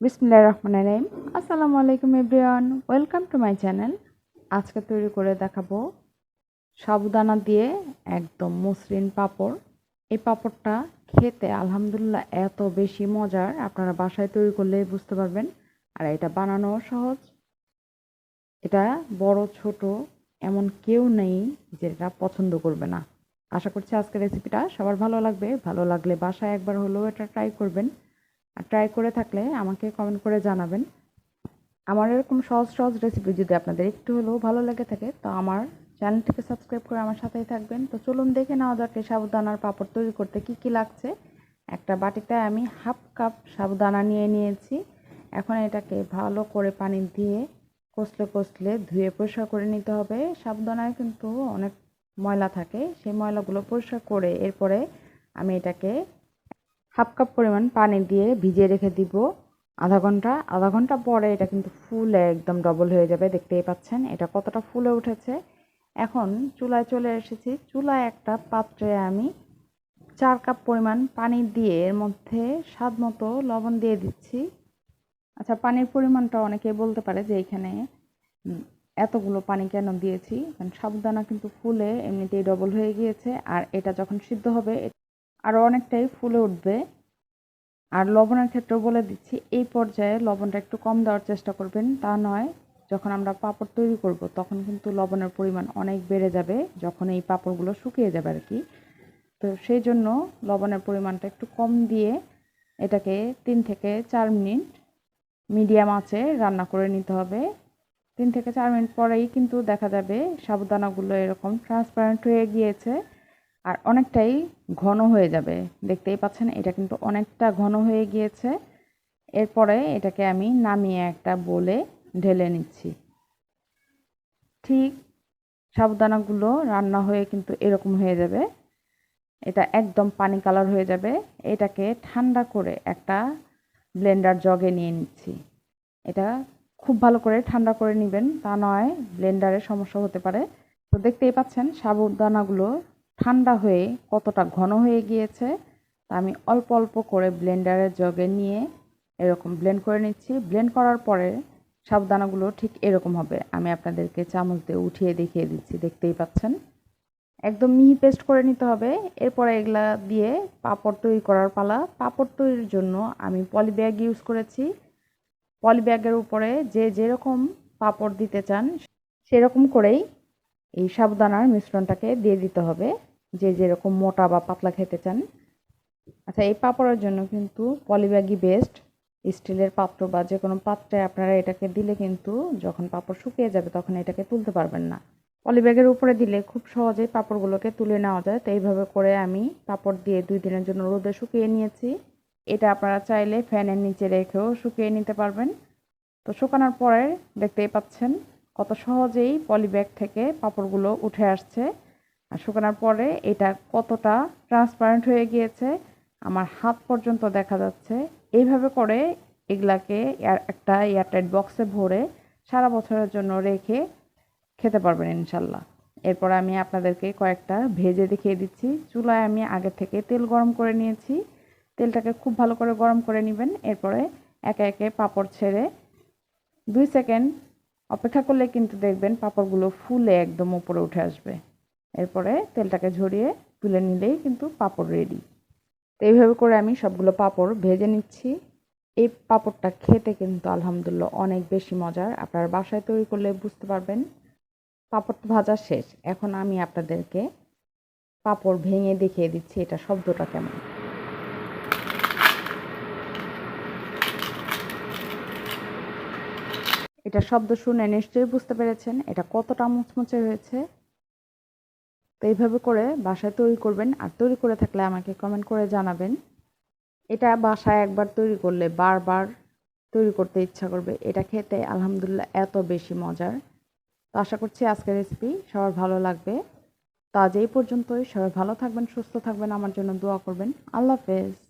বিসমিল্লাহির রহমানির রহিম। আসসালামু আলাইকুম everyone. Welcome to my channel. আজকে তৈরি করে দেখাবো সাবুদানা দিয়ে একদম মসৃণ পাঁপড়। এই পাঁপড়টা খেতে আলহামদুলিল্লাহ এত বেশি মজার, আপনারা বাসায় তৈরি করলেই বুঝতে পারবেন। আর এটা বানানো সহজ। এটা বড়, ছোট, এমন কেউ নেই যেটা পছন্দ করবে না। আশা করছি আজকের রেসিপিটা সবার ভালো লাগবে। ভালো লাগলে বাসায় একবার হলেও এটা ট্রাই করবেন। ট্রাই করে থাকলে আমাকে কমেন্ট করে জানাবেন। আমার এরকম সহজ সহজ রেসিপি যদি আপনাদের একটু হলেও ভালো লেগে থাকে, তো আমার চ্যানেলটিকে সাবস্ক্রাইব করে আমার সাথেই থাকবেন। তো চলুন দেখে নেওয়া যাক এই সাবুদানার পাঁপড় তৈরি করতে কি কি লাগছে। একটা বাটিতে আমি হাফ কাপ সাবুদানা নিয়ে নিয়েছি। এখন এটাকে ভালো করে পানি দিয়ে কষলে কষলে ধুয়ে পরিষ্কার করে নিতে হবে। সাবুদানায় কিন্তু অনেক ময়লা থাকে, সেই ময়লাগুলো পরিষ্কার করে এরপরে আমি এটাকে হাফ কাপ পরিমাণ পানি দিয়ে ভিজিয়ে রেখে দিব। আধা ঘণ্টা আধা ঘণ্টা পরে এটা কিন্তু ফুলে একদম ডবল হয়ে যাবে, দেখতেই পাচ্ছেন। এটা কতটা ফুলে উঠেছে। এখন চুলায় চলে এসেছি। চুলায় একটা পাত্রে আমি চার কাপ পরিমাণ পানি দিয়ে এর মধ্যে স্বাদ মতো লবণ দিয়ে দিচ্ছি। আচ্ছা পানির পরিমাণটা অনেকেই বলতে পারে যে এখানে এতগুলো পানি কেন দিয়েছি? কারণ সাবুদানা কিন্তু ফুলে এমনিতেই ডবল হয়ে গিয়েছে। আর এটা যখন সিদ্ধ হবে আরও অনেকটাই ফুলে উঠবে। আর লবণের ক্ষেত্রেও বলে দিচ্ছি, এই পর্যায়ে লবণটা একটু কম দেওয়ার চেষ্টা করবেন। তা নয়, যখন আমরা পাপড় তৈরি করব, তখন কিন্তু লবণের পরিমাণ অনেক বেড়ে যাবে যখন এই পাপড়গুলো শুকিয়ে যাবে আর কি। তো সেই জন্য লবণের পরিমাণটা একটু কম দিয়ে এটাকে তিন থেকে চার মিনিট মিডিয়াম আঁচে রান্না করে নিতে হবে। তিন থেকে চার মিনিট পরেই কিন্তু দেখা যাবে সাবুদানাগুলো এরকম ট্রান্সপারেন্ট হয়ে গিয়েছে। আর অনেকটাই ঘন হয়ে যাবে। দেখতেই পাচ্ছেন, এটা কিন্তু অনেকটা ঘন হয়ে গিয়েছে। এরপরে এটাকে আমি নামিয়ে একটা বলে ঢেলে নিচ্ছি। ঠিক সাবুদানাগুলো রান্না হয়ে কিন্তু এরকম হয়ে যাবে। এটা একদম পানি কালার হয়ে যাবে। এটাকে ঠান্ডা করে একটা ব্লেন্ডার জগে নিয়ে নিচ্ছি। এটা খুব ভালো করে ঠান্ডা করে নেবেন, তা নয়, ব্লেন্ডারে সমস্যা হতে পারে। তো দেখতেই পাচ্ছেন, সাবুদানাগুলো ঠান্ডা হয়ে কতটা ঘন হয়ে গিয়েছে তা আমি অল্প অল্প করে ব্লেন্ডারের জগে নিয়ে এরকম ব্লেন্ড করে নিচ্ছি। ব্লেন্ড করার পরে সাবদানাগুলো ঠিক এরকম হবে। আমি আপনাদেরকে চামচ দিয়ে উঠিয়ে দেখিয়ে দিচ্ছি, দেখতেই পাচ্ছেন। একদম মিহি পেস্ট করে নিতে হবে। এরপরে এগুলা দিয়ে পাপড় তৈরি করার পালা। পাপড় তৈরির জন্য আমি পলি ব্যাগ ইউজ করেছি। পলি ব্যাগের উপরে যে যেরকম পাপড় দিতে চান, সেরকম করেই এই সাবুদানার মিশ্রণটাকে দিয়ে দিতে হবে যে যেরকম মোটা বা পাতলা খেতে চান। আচ্ছা এই পাপড়ের জন্য কিন্তু পলিব্যাগই বেস্ট। স্টিলের পাত্র বা যে কোনো পাত্রে আপনারা এটাকে দিলে কিন্তু যখন পাপড় শুকিয়ে যাবে তখন এটাকে তুলতে পারবেন না। পলিব্যাগের উপরে দিলে খুব সহজেই পাপড়গুলোকে তুলে নেওয়া যায়। তো এইভাবে করে আমি পাপড় দিয়ে দুই দিনের জন্য রোদে শুকিয়ে নিয়েছি। এটা আপনারা চাইলে ফ্যানের নিচে রেখেও শুকিয়ে নিতে পারবেন। তো শুকানোর পরে দেখতেই পাচ্ছেন কত সহজেই পলিব্যাগ থেকে পাপড়গুলো উঠে আসছে। আর শুকানোর পরে এটা কতটা ট্রান্সপারেন্ট হয়ে গিয়েছে, আমার হাত পর্যন্ত দেখা যাচ্ছে। এইভাবে করে এগুলাকে একটা এয়ারটাইট বক্সে ভরে সারা বছরের জন্য রেখে খেতে পারবেন ইনশাল্লাহ। এরপর আমি আপনাদেরকে কয়েকটা ভেজে দেখিয়ে দিচ্ছি। চুলায় আমি আগে থেকে তেল গরম করে নিয়েছি। তেলটাকে খুব ভালো করে গরম করে নেবেন। এরপরে একে একে পাপড় ছেড়ে দুই সেকেন্ড অপেক্ষা করলে কিন্তু দেখবেন পাপড়গুলো ফুলে একদম উপরে উঠে আসবে। এরপরে তেলটাকে ঝরিয়ে তুলে নিলেই কিন্তু পাপড় রেডি তো এইভাবে করে আমি সবগুলো পাপড় ভেজে নিচ্ছি। এই পাপড়টা খেতে কিন্তু আলহামদুলিল্লাহ অনেক বেশি মজার। আপনার বাসায় তৈরি করলে বুঝতে পারবেন। পাপড় ভাজা শেষ। এখন আমি আপনাদেরকে পাপড় ভেঙে দেখিয়ে দিচ্ছি এটা শব্দটা কেমন। এটা শব্দ শুনে নিশ্চয়ই বুঝতে পেরেছেন এটা কতটা মুচমুচে হয়েছে। তো এইভাবে করে বাসায় তৈরি করবেন আর তৈরি করে থাকলে আমাকে কমেন্ট করে জানাবেন। এটা বাসায় একবার তৈরি করলে বারবার তৈরি করতে ইচ্ছা করবে। এটা খেতে আলহামদুলিল্লাহ এত বেশি মজার। তো আশা করছি আজকের রেসিপি সবার ভালো লাগবে। তো আজ এই পর্যন্তই। সবাই ভালো থাকবেন, সুস্থ থাকবেন, আমার জন্য দোয়া করবেন। আল্লাহ হাফেজ।